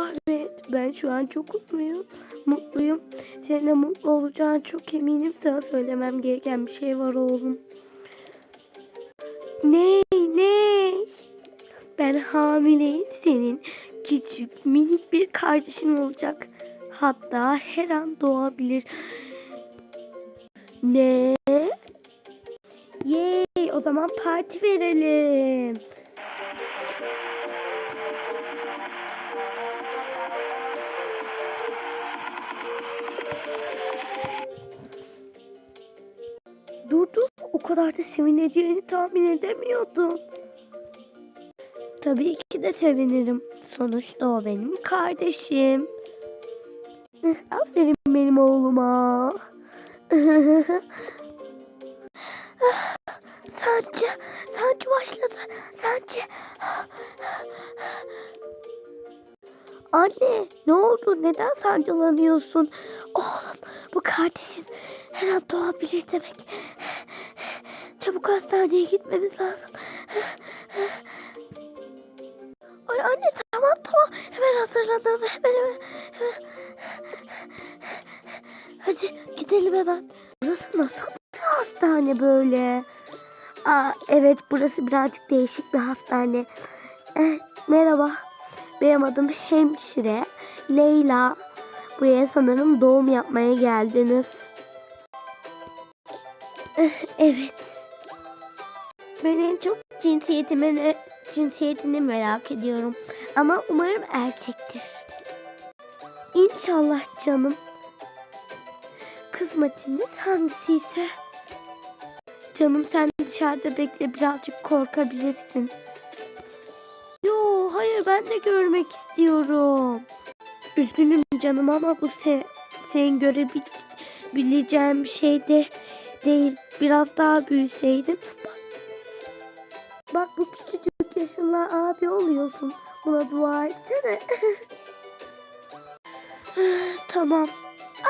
Ah evet ben şu an çok mutluyum. Mutluyum. Seninle mutlu olacağın çok eminim. Sana söylemem gereken bir şey var oğlum. Ne ne? Ben hamileyim senin. Küçük minik bir kardeşin olacak. Hatta her an doğabilir. Ne? Yay o zaman parti verelim. Kadar da sevineceğini tahmin edemiyordum. Tabii ki de sevinirim. Sonuçta o benim kardeşim. Aferin benim oğluma. Sancı, sancı başladı. Sancı. Anne, ne oldu? Neden sancılanıyorsun? Oğlum, bu kardeşin her an doğabilir demek. Çabuk hastaneye gitmemiz lazım. Ay anne tamam tamam. Hemen hazırlanalım. Hemen hemen. hemen. Hadi gidelim hemen. Burası nasıl bir hastane böyle? Aa, evet burası birazcık değişik bir hastane. Eh, merhaba. Benim adım hemşire Leyla. Buraya sanırım doğum yapmaya geldiniz. Evet. Ben en çok cinsiyetimi, cinsiyetini merak ediyorum. Ama umarım erkektir. İnşallah canım. Kızmatiniz hangisi ise? Canım sen dışarıda bekle birazcık korkabilirsin. Hayır ben de görmek istiyorum. Üzgünüm canım ama bu se senin görebileceğin bir şey de değil. Biraz daha büyüseydin. Bak, bak bu küçücük yaşınla abi oluyorsun. Buna dua etsene. tamam.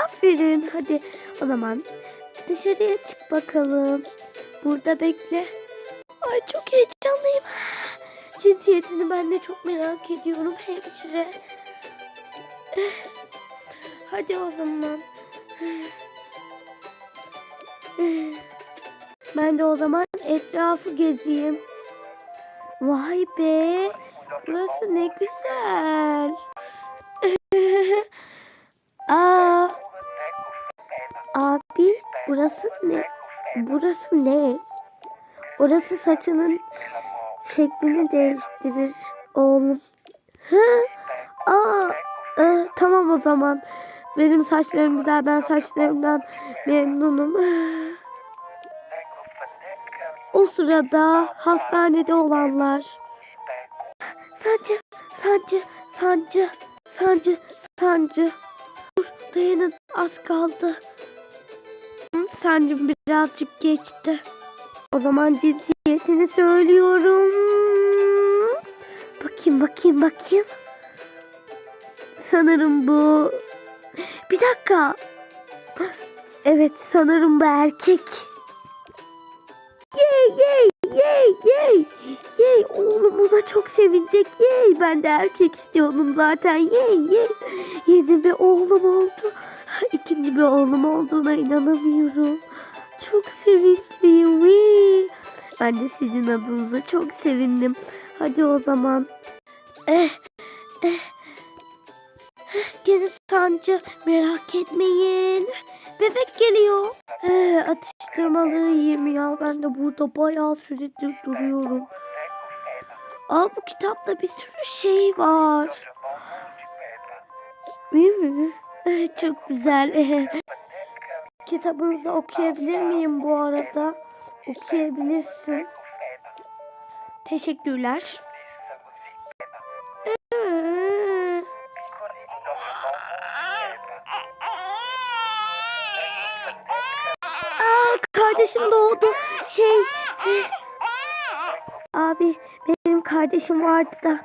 Aferin. Hadi o zaman dışarıya çık bakalım. Burada bekle. Ay çok heyecanlıyım. Cinsiyetini ben de çok merak ediyorum hemşire. Hadi o zaman. Ben de o zaman etrafı gezeyim. Vay be. Burası ne güzel. Aa. Abi burası ne? Burası ne? Orası saçının şeklini değiştirir oğlum. Hı? Aa, e, tamam o zaman. Benim saçlarım güzel. Ben saçlarımdan memnunum. O sırada hastanede olanlar. Sancı, sancı, sancı, sancı, sancı. Dur, dayanın az kaldı. Sancım birazcık geçti. O zaman cinsiyetini söylüyorum. Bakayım bakayım bakayım. Sanırım bu... Bir dakika. Evet sanırım bu erkek. Yey yey yey yey. Yey oğlum buna çok sevinecek. Yey ben de erkek istiyordum zaten. Yey yey. Yeni bir oğlum oldu. İkinci bir oğlum olduğuna inanamıyorum. Çok sevinçliyim. Yey. Ben de sizin adınıza çok sevindim. Hadi o zaman. Eh, eh. Gene sancı merak etmeyin. Bebek geliyor. Atıştırmalığı yiyeyim ya. Ben de burada bayağı süredir duruyorum. Aa bu kitapta bir sürü şey var. Değil mi? Ee, Çok güzel. Ee, Kitabınızı okuyabilir miyim bu arada? Okuyabilirsin. Teşekkürler. Aa, kardeşim doğdu. Şey. Abi benim kardeşim vardı da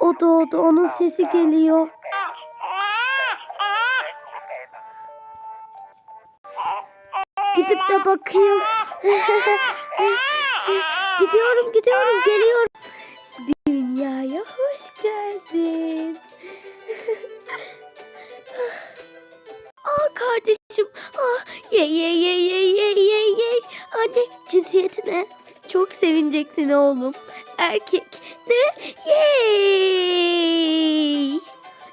o doğdu. Onun sesi geliyor. Gidip de bakayım gidiyorum gidiyorum geliyorum. Dünyaya hoş geldin. Aa kardeşim. Aa ye ye ye ye ye ye ye. Anne cinsiyeti ne? Çok sevineceksin oğlum. Erkek. Ne? Yay!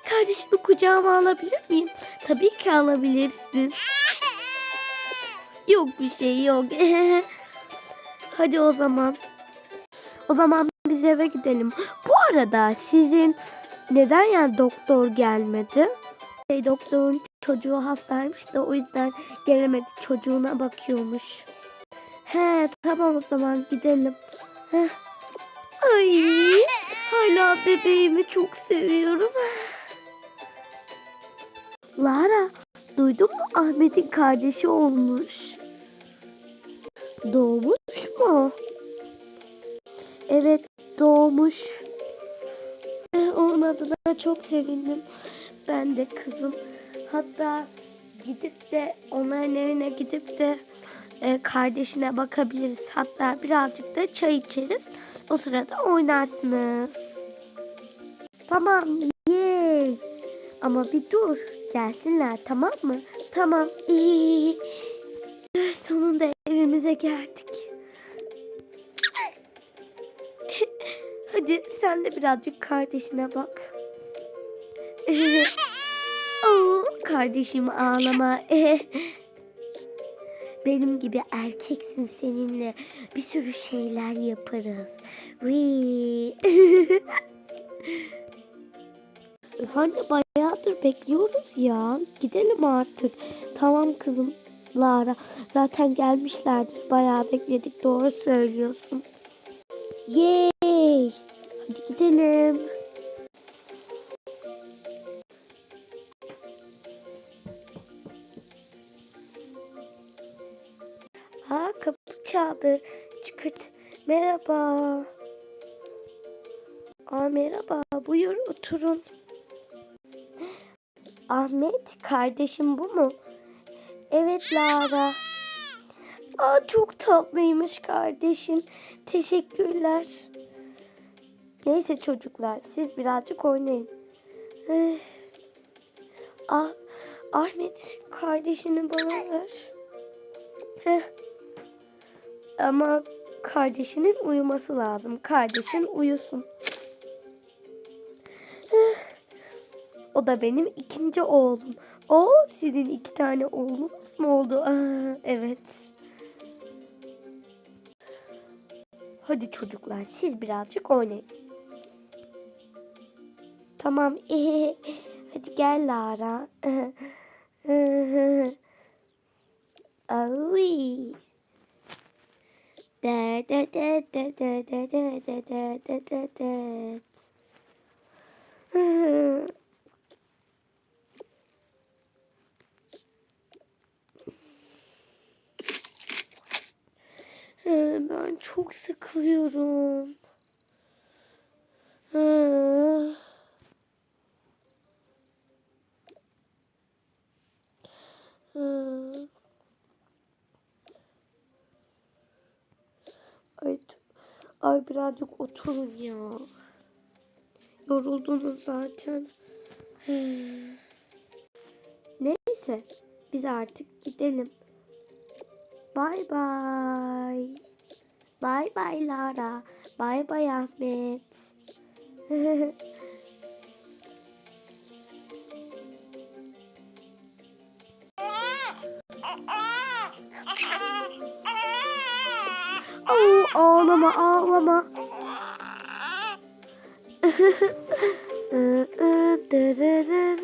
Kardeşimi kucağıma alabilir miyim? Tabii ki alabilirsin. Yok bir şey yok. Hadi o zaman. O zaman biz eve gidelim. Bu arada sizin neden yani doktor gelmedi? Şey, doktorun çocuğu hastaymış da o yüzden gelemedi. Çocuğuna bakıyormuş. He tamam o zaman gidelim. Heh. Ay hala bebeğimi çok seviyorum. Lara duydun mu Ahmet'in kardeşi olmuş. Doğmuş mu? Evet doğmuş. Eh, Onun adına çok sevindim. Ben de kızım. Hatta gidip de onların evine gidip de e, kardeşine bakabiliriz. Hatta birazcık da çay içeriz. O sırada oynarsınız. Tamam. Yay. Ama bir dur. Gelsinler tamam mı? Tamam. İyi. Sonunda evimize geldik. Hadi sen de birazcık kardeşine bak. Oo, kardeşim ağlama. Benim gibi erkeksin seninle. Bir sürü şeyler yaparız. Efendim bayağıdır bekliyoruz ya. Gidelim artık. Tamam kızım Lara. Zaten gelmişlerdir. Bayağı bekledik. Doğru söylüyorsun. Yay! Hadi gidelim. Aa kapı çaldı. Çıkırt. Merhaba. Aa merhaba. Buyur oturun. Ahmet kardeşim bu mu? Evet Lara. Aa çok tatlıymış kardeşim. Teşekkürler. Neyse çocuklar siz birazcık oynayın. Eh. Ah, Ahmet kardeşini bana ver. Heh. Ama kardeşinin uyuması lazım. Kardeşin uyusun. O da benim ikinci oğlum. O sizin iki tane oğlunuz mu oldu? Aa, evet. Hadi çocuklar siz birazcık oynayın. Tamam. Hadi gel Lara. Ay. Da da da da da da da da da da da. Ben çok sıkılıyorum. Ay, ay birazcık oturun ya. Yoruldunuz zaten. Neyse biz artık gidelim. Bay bay. Bay bay Lara. Bay bay Ahmet. Oo, ağlama ağlama.